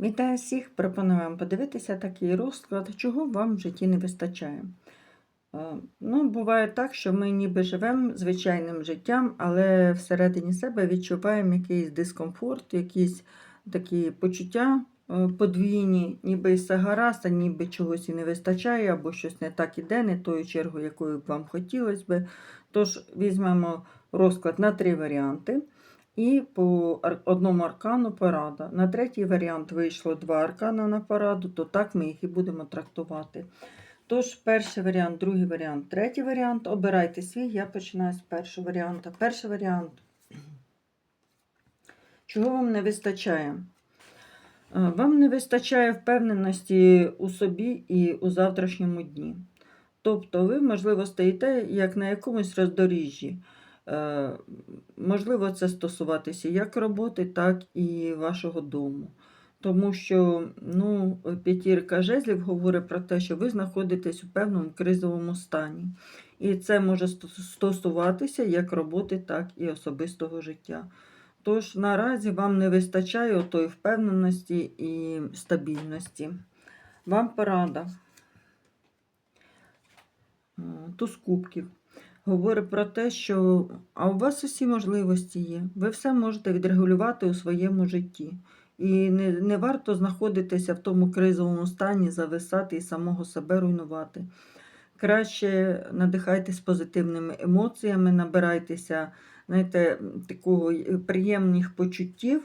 Вітаю всіх! Пропоную вам подивитися такий розклад, чого вам в житті не вистачає. Е, Ну, буває так, що ми ніби живемо звичайним життям, але всередині себе відчуваємо якийсь дискомфорт, якісь такі почуття е, подвійні, ніби і гаразд, а ніби чогось і не вистачає, або щось не так іде, не тою чергою, якою б вам хотілося би. Тож візьмемо розклад на три варіанти. І по одному аркану порада. На третій варіант вийшло два аркана на пораду, то так ми їх і будемо трактувати. Тож, перший варіант, другий варіант, третій варіант. Обирайте свій, я починаю з першого варіанту. Перший варіант. Чого вам не вистачає? Е, Вам не вистачає впевненості у собі і у завтрашньому дні. Тобто, ви, можливо, стоїте як на якомусь роздоріжжі. Е, Можливо, це стосуватися як роботи, так і вашого дому. Тому що ну, п'ятірка жезлів говорить про те, що ви знаходитесь у певному кризовому стані. І це може стосуватися як роботи, так і особистого життя. Тож наразі вам не вистачає тої впевненості і стабільності. Вам порада. Туз кубків говорить про те, що а у вас усі можливості є. Ви все можете відрегулювати у своєму житті. І не, не варто знаходитися в тому кризовому стані, зависати і самого себе руйнувати. Краще надихайтесь позитивними емоціями, набирайтеся знаєте, такого е, приємних почуттів.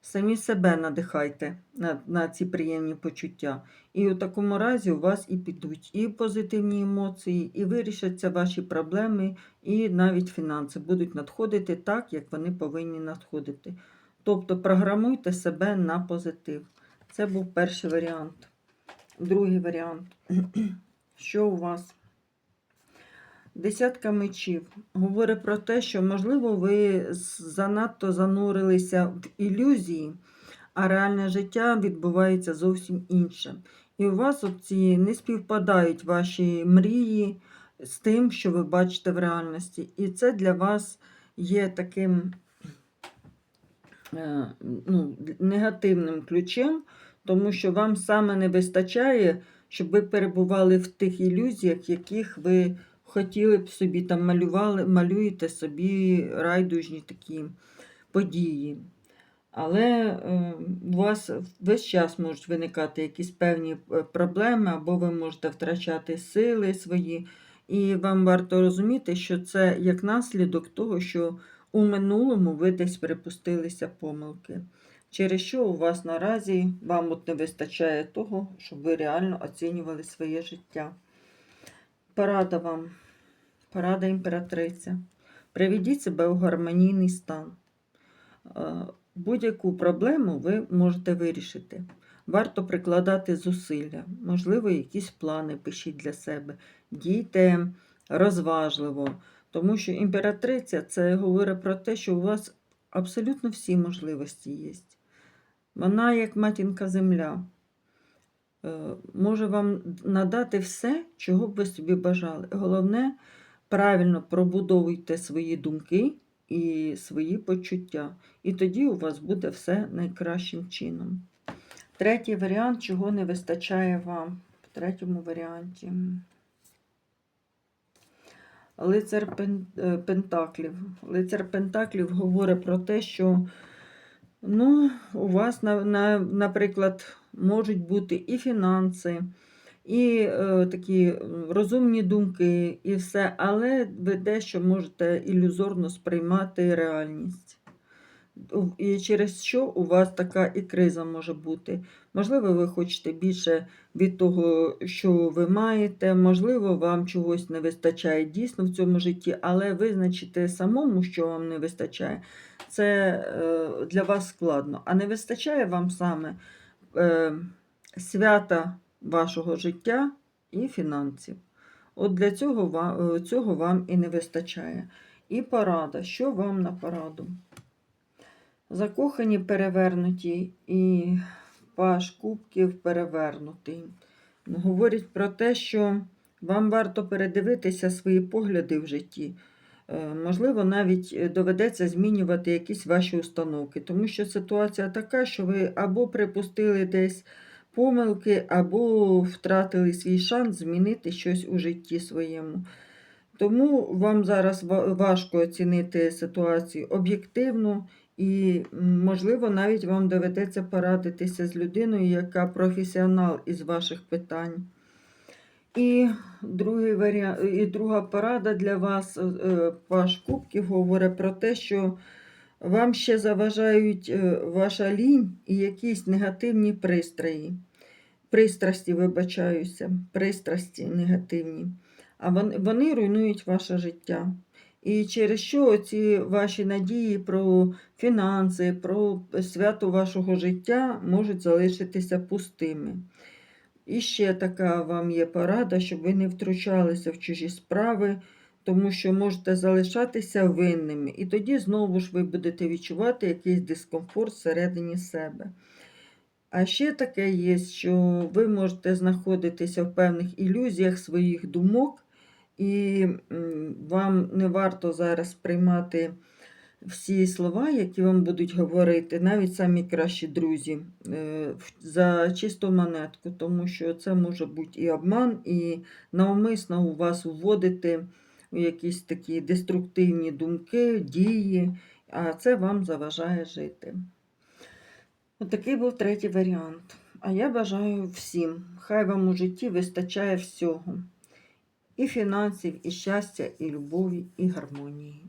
Самі себе надихайте на, на ці приємні почуття. І у такому разі у вас і підуть і позитивні емоції, і вирішаться ваші проблеми, і навіть фінанси будуть надходити так, як вони повинні надходити. Тобто програмуйте себе на позитив. Це був перший варіант. Другий варіант. Що у вас? Десятка мечів говорить про те, що, можливо, ви занадто занурилися в ілюзії, а реальне життя відбувається зовсім інше. І у вас ці не співпадають ваші мрії з тим, що ви бачите в реальності. І це для вас є таким е, ну, негативним ключем, тому що вам саме не вистачає, щоб ви перебували в тих ілюзіях, яких ви хотіли б собі там малювали, малюєте собі райдужні такі події. Але е, у вас весь час можуть виникати якісь певні е, проблеми, або ви можете втрачати сили свої. І вам варто розуміти, що це як наслідок того, що у минулому ви десь припустилися помилки, через що у вас наразі вам от не вистачає того, щоб ви реально оцінювали своє життя. Порада вам, порада імператриця. Приведіть себе у гармонійний стан. Е, Будь-яку проблему ви можете вирішити. Варто прикладати зусилля, можливо, якісь плани пишіть для себе. Дійте розважливо, тому що імператриця це говорить про те, що у вас абсолютно всі можливості є. Вона, як матінка земля, може вам надати все, чого б ви собі бажали. Головне, правильно пробудовуйте свої думки і свої почуття. І тоді у вас буде все найкращим чином. Третій варіант, чого не вистачає вам в третьому варіанті. Лицар е, Пентаклів. Лицар Пентаклів говорить про те, що ну, у вас, на, на, наприклад, можуть бути і фінанси, і е, такі розумні думки, і все, але ви дещо можете ілюзорно сприймати реальність. І через що у вас така і криза може бути. Можливо, ви хочете більше від того, що ви маєте, можливо, вам чогось не вистачає дійсно в цьому житті, але визначити самому, що вам не вистачає, це е, для вас складно. А не вистачає вам саме свята вашого життя і фінансів. От для цього вам, е, цього вам і не вистачає. І порада. Що вам на пораду? Закохані перевернуті і паш кубків перевернутий. Говорить про те, що вам варто передивитися свої погляди в житті. Е, Можливо, навіть е, доведеться змінювати якісь ваші установки, тому що ситуація така, що ви або припустили десь помилки, або втратили свій шанс змінити щось у житті своєму. Тому вам зараз важко оцінити ситуацію об'єктивно, і, можливо, навіть вам доведеться порадитися з людиною, яка професіонал із ваших питань. І, другий варіант, і друга порада для вас, е, е, Паш Кубків, говорить про те, що вам ще заважають е, ваша лінь і якісь негативні пристрої. Пристрасті, вибачаюся, пристрасті негативні. А вони руйнують ваше життя. І через що ці ваші надії про фінанси, про свято вашого життя можуть залишитися пустими. І ще така вам є порада, щоб ви не втручалися в чужі справи, тому що можете залишатися винними. І тоді знову ж ви будете відчувати якийсь дискомфорт всередині себе. А ще таке є, що ви можете знаходитися в певних ілюзіях своїх думок, і вам не варто зараз приймати всі слова, які вам будуть говорити, навіть самі кращі друзі, е, за чисту монетку, тому що це може бути і обман, і навмисно у вас вводити якісь такі деструктивні думки, дії, а це вам заважає жити. Отакий був третій варіант. А я бажаю всім, хай вам у житті вистачає всього. І фінансів, і щастя, і любові, і гармонії.